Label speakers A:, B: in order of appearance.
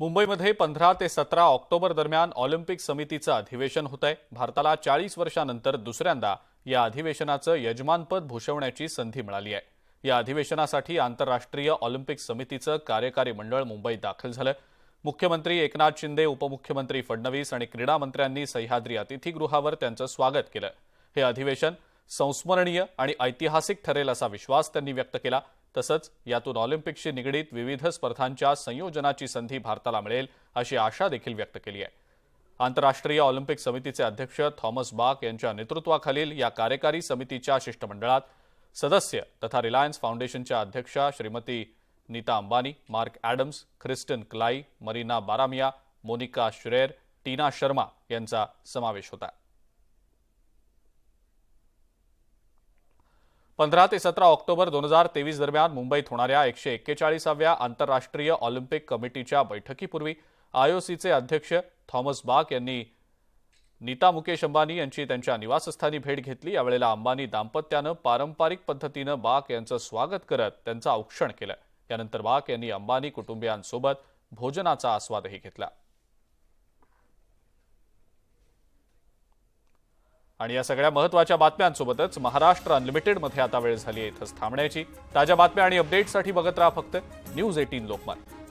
A: मुंबईमध्ये पंधरा ते सतरा ऑक्टोबर दरम्यान ऑलिम्पिक समितीचं अधिवेशन होत आहे भारताला चाळीस वर्षानंतर दुसऱ्यांदा या अधिवेशनाचं यजमानपद भूषवण्याची संधी मिळाली आहे. या अधिवेशनासाठी आंतरराष्ट्रीय ऑलिम्पिक समितीचं कार्यकारी मंडळ मुंबईत दाखल झालं. मुख्यमंत्री एकनाथ शिंदे उपमुख्यमंत्री फडणवीस आणि क्रीडा मंत्र्यांनी सह्याद्री अतिथीगृहावर त्यांचं स्वागत केलं. हे अधिवेशन संस्मरणीय आणि ऐतिहासिक ठरेल असा विश्वास त्यांनी व्यक्त केला. तसंच यातून ऑलिम्पिकशी निगडीत विविध स्पर्धांच्या संयोजनाची संधी भारताला मिळेल अशी आशा देखील व्यक्त केली आहे. आंतरराष्ट्रीय ऑलिम्पिक समितीचे अध्यक्ष थॉमस बाक यांच्या नेतृत्वाखालील या कार्यकारी समितीच्या शिष्टमंडळात सदस्य तथा रिलायन्स फाउंडेशनच्या अध्यक्षा Shrimati Nita Ambani Mark Adams Kristen Klai Marina Baramia Monica Schrier Tina Sharma यांचा समावेश होता पंधरा ते सतरा ऑक्टोबर दोन हजार तेवीस दरम्यान मुंबईत होणाऱ्या एकशे एक्केचाळीसाव्या आंतरराष्ट्रीय ऑलिम्पिक कमिटीच्या बैठकीपूर्वी आयओसीचे अध्यक्ष थॉमस बाक यांनी नीता मुकेश अंबानी यांची त्यांच्या निवासस्थानी भेट घेतली. यावेळेला अंबानी दाम्पत्यानं पारंपरिक पद्धतीनं बाक यांचं स्वागत करत त्यांचं औक्षण केलं. यानंतर बाक यांनी अंबानी कुटुंबियांसोबत भोजनाचा आस्वादही घेतला. आणि या सगळ्या महत्त्वाच्या बातम्यांसोबतच महाराष्ट्र अनलिमिटेडमध्ये आता वेळ झाली आहे इथंच थांबण्याची. ताज्या बातम्या आणि अपडेटसाठी बघत राहा फक्त न्यूज एटीन लोकमत.